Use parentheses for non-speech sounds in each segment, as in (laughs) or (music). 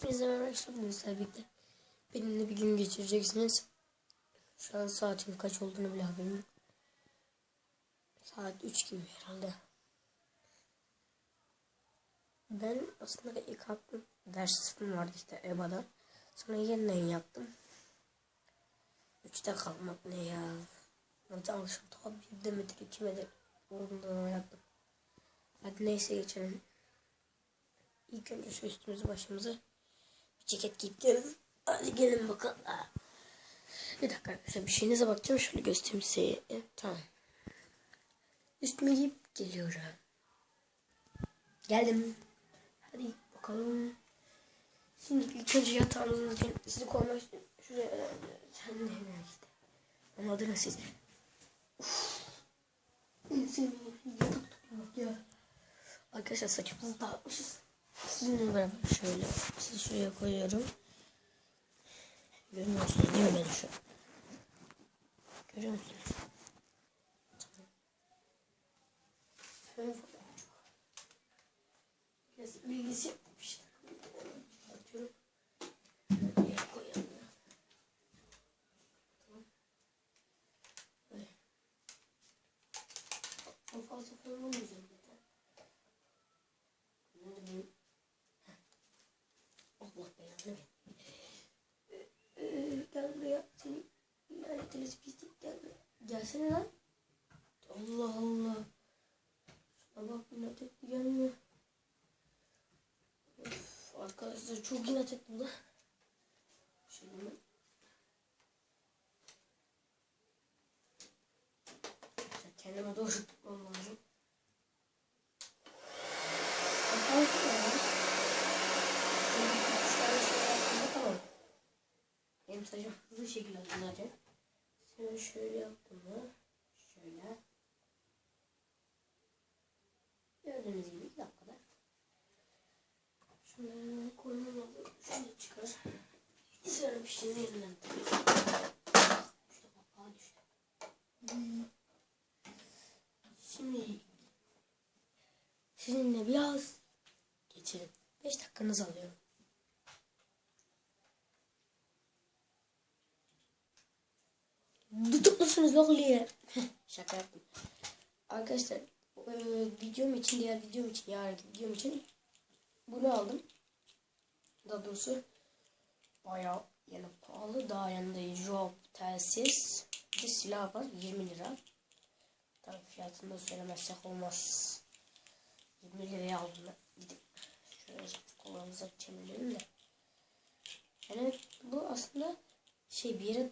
Hepinize. Bugün sizlerle birlikte benimle bir gün geçireceksiniz. Şu an saatin kaç olduğunu bile haberim yok. Saat 3 gibi herhalde. Ben aslında ilk kalktım. Dersim vardı işte EBA'da. Sonra yeniden yattım. 3'te kalkmak ne ya. Hocam akşam ta 1'de midir 2 midir? Ondan yattım. Hadi neyse geçelim. İlk önce şu üstümüzü başımızı ceket giyip gelin. Hadi gelin bakalım. Bir dakika arkadaşlar bir şeyinize bakacağım. Şöyle göstereyim size. Evet, tamam. Üstümü giyip geliyorum. Geldim. Hadi bakalım. Şimdi ilk önce yatağımızın sizi koymak için şuraya sen de hemen işte. Anladınız siz. Uf. En sevdiğim yatak tutmak ya. Arkadaşlar saçımızı dağıtmışız. Sizinle beraber şöyle sizi şuraya koyuyorum. Görmüyorsunuz değil mi beni şu? Görüyor musunuz? Tamam. Şöyle fotoğraf. Biraz bilgisi yapmışlar. Atıyorum. Şöyle koyalım. Tamam. Böyle. O fazla falan olmayacak zaten. Nerede benim? Heh. Allah belanı ver. Ee, ee, Gel buraya. Seni lanetiniz pislik gel buraya. Gelsene lan. Allah Allah. Şuna bak inat etti gelmiyor. Of, arkadaşlar çok inat ettim lan. Şimdi ben kendime doğru tutmam lazım. Bakalım ya. Üç tane şey yaptığımda tamam. Benim saçım hızlı şekilde oldu zaten. Sen şöyle yaptın mı? Şöyle. Gördüğünüz gibi iki dakikada. Şöyle koymam lazım. Şöyle çıkar. İşte kapağı düştü. Şimdi sizinle biraz geçelim. 5 dakikanızı alıyorum. Tutuklusunuz ne oluyor? Şaka yaptım. Arkadaşlar e, videom için diğer videom için yarınki videom için bunu aldım. Daha doğrusu bayağı yani pahalı. Daha yanında job, telsiz, bir silah var 20 lira. Tabii fiyatını da söylemezsek olmaz. 20 liraya aldım ben. Gidip şöyle kolumuza çevirelim de. Yani bu aslında şey bir yere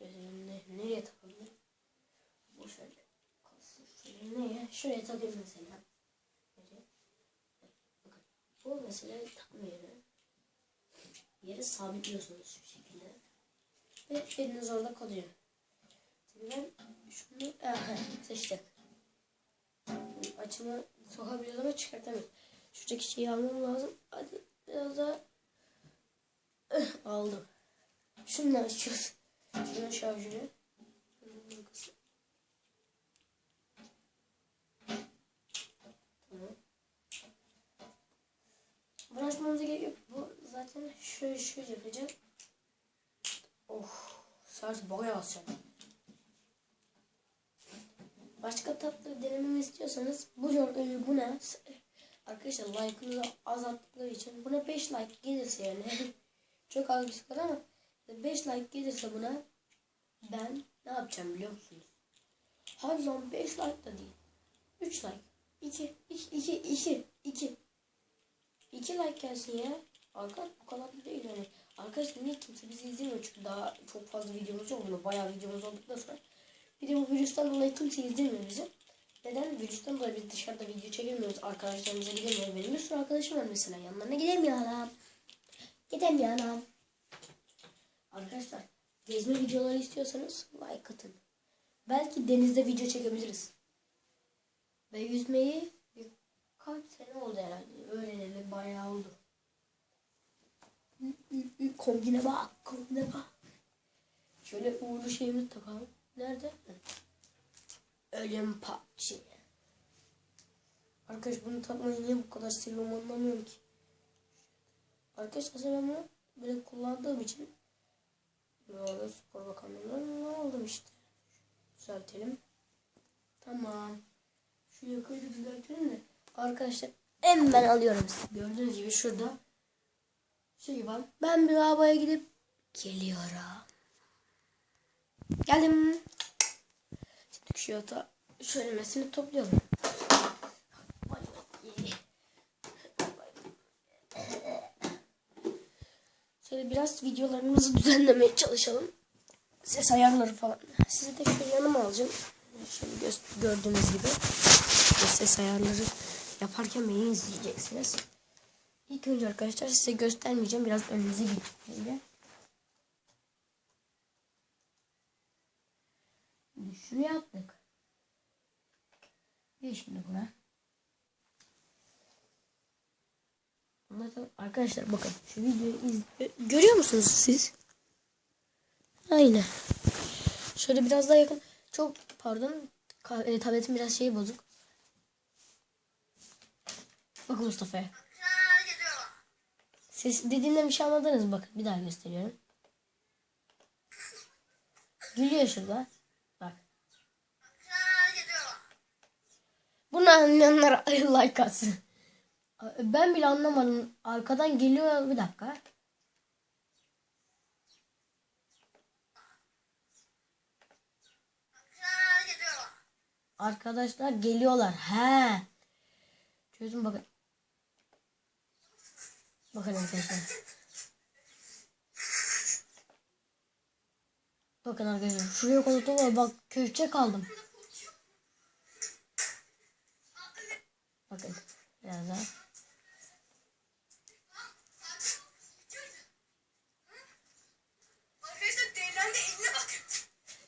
e, ne, nereye takabilirim? Bu şöyle kalsın. Şöyle neye? Şuraya takayım mesela. Bu mesela takma yeri. Yere sabitliyorsunuz şu şekilde. Ve eliniz orada kalıyor. Ben şunu aha, seçtim. Açımı sokabiliyoruz ama çıkartamıyoruz. Şuradaki şeyi almam lazım. Hadi biraz daha Eh, aldım. Şunu açıyoruz. Şunun. Tamam. Bunu gerek yok. Bu zaten şöyle şöyle yapacağım. Oh. Bayağı az şarj. Başka tatlı denememi istiyorsanız bu buna arkadaşlar like'ınızı azalttıkları için buna 5 like gelirse yani (laughs) çok az bir skor ama 5 like gelirse buna ben ne yapacağım biliyor musunuz? Hadi lan 5 like da değil. 3 like. 2 2 2 2 2 2 like gelsin ya. Arkadaş bu kadar da değil yani. Arkadaşlar niye kimse bizi izlemiyor çünkü daha çok fazla videomuz yok. Bunu bayağı videomuz olduktan sonra bir de bu virüsten dolayı kimse izlemiyor bizi. Neden? Virüsten dolayı biz dışarıda video çekemiyoruz. Arkadaşlarımıza gidemiyoruz. Benim bir sürü arkadaşım var mesela. Yanlarına gidemiyorum. Gidemiyorum. Arkadaşlar gezme videoları istiyorsanız like atın. Belki denizde video çekebiliriz. Ve yüzmeyi kaç sene oldu herhalde. Öğreneli bayağı oldu. Kombine bak. Kombine bak. Şöyle uğurlu şeyimizi takalım. Nerede? Ölüm patçı. Arkadaş bunu takmayı niye bu kadar seviyorum anlamıyorum ki. Arkadaşlar ben bunu böyle kullandığım için böyle spor bakanlığından aldım işte. Düzeltelim. Tamam. Şu yakayı da düzeltelim de. Arkadaşlar hemen alıyorum size. Gördüğünüz gibi şurada şey var. Ben bir lavaboya gidip geliyorum. Geldim. Şimdi şu yatağı şöyle toplayalım. Şöyle biraz videolarımızı düzenlemeye çalışalım. Ses ayarları falan. Sizi de şöyle yanıma alacağım. Şöyle gö- gördüğünüz gibi. Ses ayarları yaparken beni izleyeceksiniz. İlk önce arkadaşlar size göstermeyeceğim. Biraz önünüze gideceğim. Şunu yaptık. Bir şimdi buna. Arkadaşlar bakın şu videoyu iz görüyor musunuz siz? Aynen. Şöyle biraz daha yakın. Çok pardon. E, tabletin biraz şeyi bozuk. Bakın Mustafa'ya. Ses dediğinden bir şey anladınız mı? Bakın bir daha gösteriyorum. Gülüyor şurada. Bak. Bunu anlayanlar (laughs) like atsın. Ben bile anlamadım. Arkadan geliyor bir dakika. Arkadaşlar geliyorlar. He. Çözüm bakın. Bakın arkadaşlar. Bakın arkadaşlar. Şuraya koltuğu var. Bak köşe kaldım. Bakın. Biraz daha.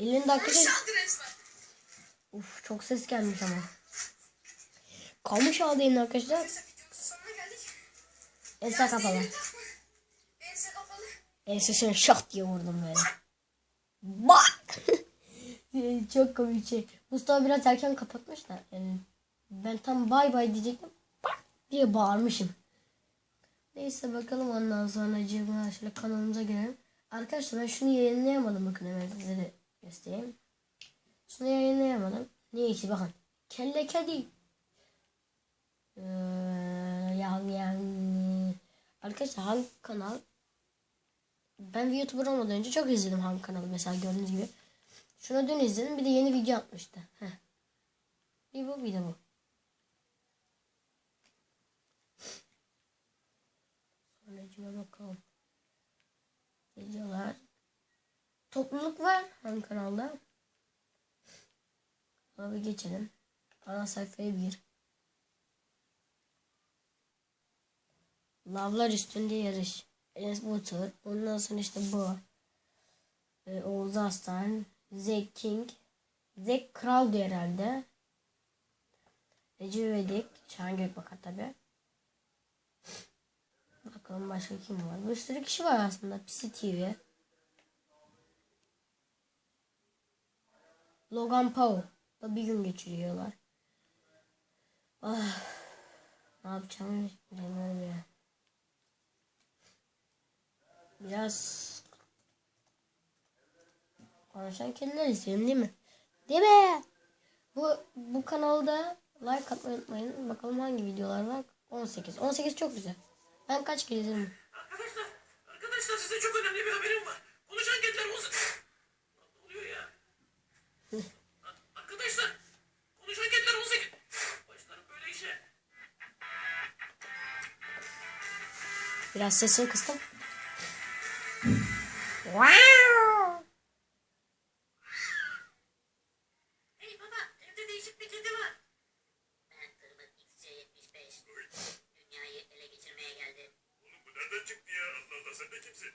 50 dakika. Uf çok ses gelmiş ama. Kamış aldığın arkadaşlar. Ense kapalı. Ense kapalı. Ensesine diye vurdum böyle. Bak. (laughs) çok komik şey. Mustafa biraz erken kapatmış da. Yani ben tam bay bay diyecektim. Bak diye bağırmışım. Neyse bakalım ondan sonra cebime şöyle kanalımıza girelim. Arkadaşlar ben şunu yayınlayamadım bakın hemen sizlere göstereyim. Şunu yayınlayamadım. Niye ki bakın. Kelle kedi. Ee, yani, yani. Arkadaşlar hangi kanal? Ben bir YouTuber olmadan önce çok izledim hangi kanalı mesela gördüğünüz gibi. Şunu dün izledim bir de yeni video atmıştı. Heh. Bir bu bir de bu. Sonracıma bakalım. Videolar. Topluluk var hangi kanalda? Abi geçelim. Ana sayfaya bir. Lavlar üstünde yarış. Enes Batur. Ondan sonra işte bu. Ee, Oğuz Aslan. Zack King. Zack Kral diyor herhalde. Ece Vedik. Şahan Gökbakar tabi. Bakalım başka kim var. Bir sürü kişi var aslında. Pisi TV. Logan Paul. Da bir gün geçiriyorlar. Ah, ne yapacağımı bilmiyorum ya. Biraz konuşan kediler istiyorum değil mi? Değil mi? Bu bu kanalda like atmayı unutmayın. Bakalım hangi videolar var. 18. 18 çok güzel. Ben kaç kere izledim? Biraz sesini kıstım. Hey baba, evde değişik bir kedi var. Ben Tırmık XC75. Dünyayı ele geçirmeye geldim. Oğlum bu nereden çıktı ya? Allah Allah sen de kimsin?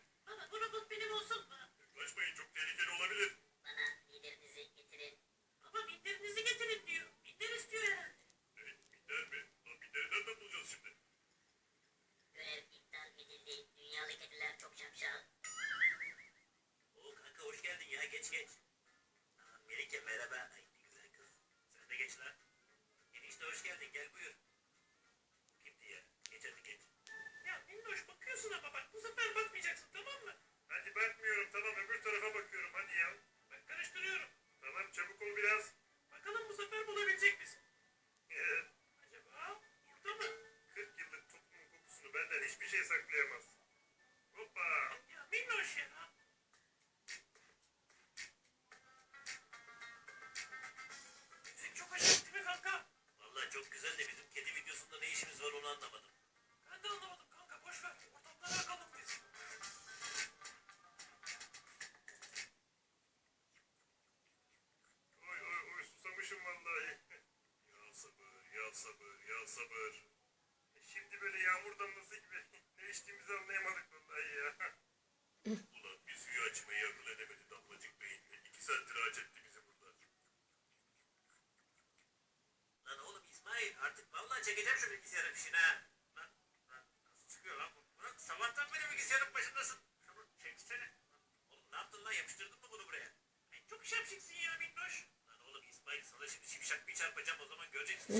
(laughs) sabır, ya sabır. E, şimdi böyle yağmur damlası gibi (laughs) ne içtiğimizi anlayamadık.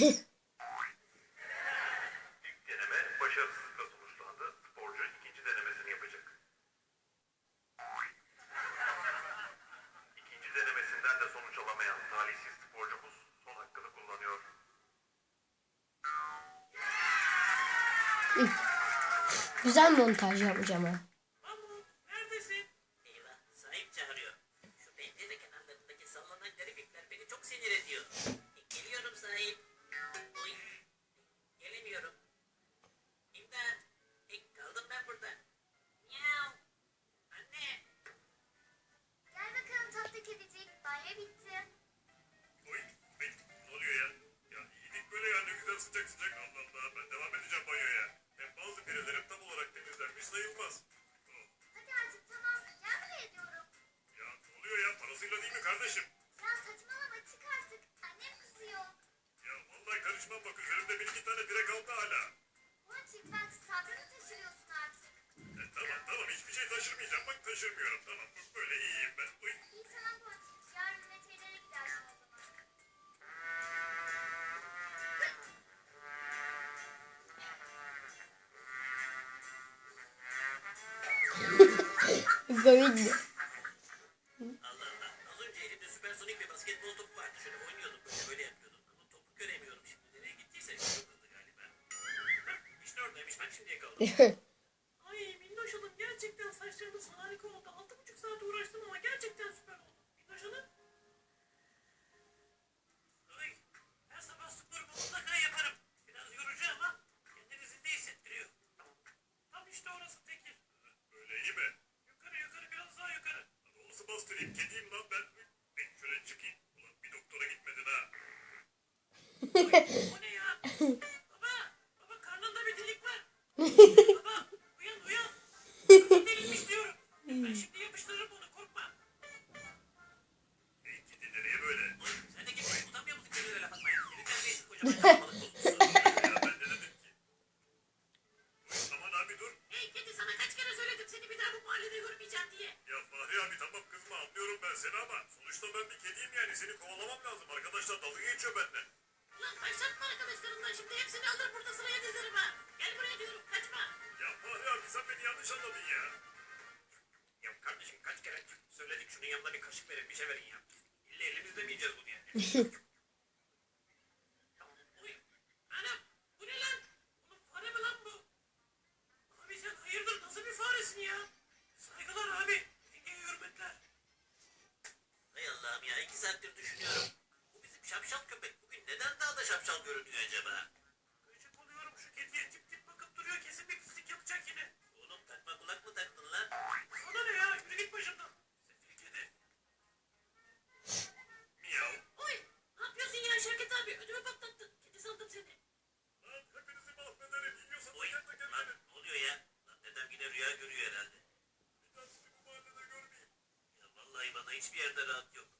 İlk deneme başarısızlıkla sonuçlandı. Sporcu ikinci denemesini yapacak. İkinci denemesinden de sonuç alamayan talihsiz sporcumuz son hakkını kullanıyor. Güzel montaj yapacağım ha. Komikti. Yeah. beni vurmayacaksın diye. Ya Fahri abi tamam kızma anlıyorum ben seni ama sonuçta ben bir kediyim yani seni kovalamam lazım. Arkadaşlar dalga geçiyor benden. Ulan başlatma arkadaşlarından şimdi hepsini alır burada sıraya dizerim ha. Gel buraya diyorum kaçma. Ya Fahri abi sen beni yanlış anladın ya. Ya kardeşim kaç kere söyledik şunun yanına bir kaşık verin bir şey verin ya. İlle elimizde mi yiyeceğiz bunu yani? (laughs) günlerdir düşünüyorum. Bu bizim şapşal köpek bugün neden daha da şapşal görünüyor acaba? Gıcık oluyorum şu kediye tip tip bakıp duruyor kesin bir pislik yapacak yine. Oğlum takma kulak mı taktın lan? Ona ne ya yürü git başımdan. Sefil kedi. Miyav. Oy ne yapıyorsun ya Şevket abi ödümü patlattın. Kedi sandım seni. Lan hepinizi mahvederim yiyorsanız Oy, kendi kendine. Lan ne oluyor ya? Lan dedem yine rüya görüyor herhalde. Bir daha sizi bu mahallede görmeyeyim. Ya vallahi bana hiçbir yerde rahat yok.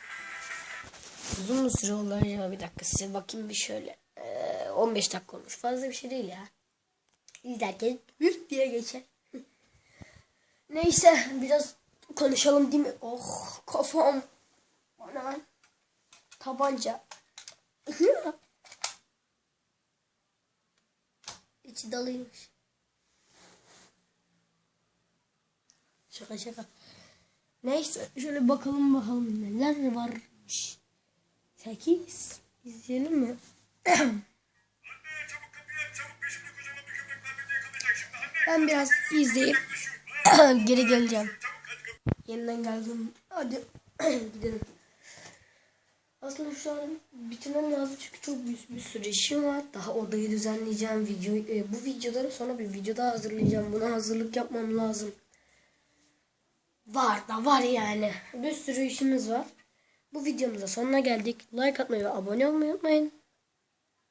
uzun bir süre oldu acaba bir dakika size bakayım bir şöyle. Ee, 15 dakika olmuş. Fazla bir şey değil ya. İzlerken hüp diye geçer. (laughs) Neyse biraz konuşalım değil mi? Oh kafam. Bana tabanca. (laughs) İçi dalıymış. Şaka şaka. Neyse şöyle bakalım bakalım neler varmış. 8 izleyelim mi? Ben biraz izleyip (coughs) geri geleceğim. Yeniden geldim. Hadi (coughs) gidelim. Aslında şu an bitirmem lazım çünkü çok bir, bir sürü işim var. Daha odayı düzenleyeceğim. Video, e, bu videodan sonra bir video daha hazırlayacağım. Buna hazırlık yapmam lazım. Var da var yani. Bir sürü işimiz var. Bu videomuzda sonuna geldik. Like atmayı ve abone olmayı unutmayın.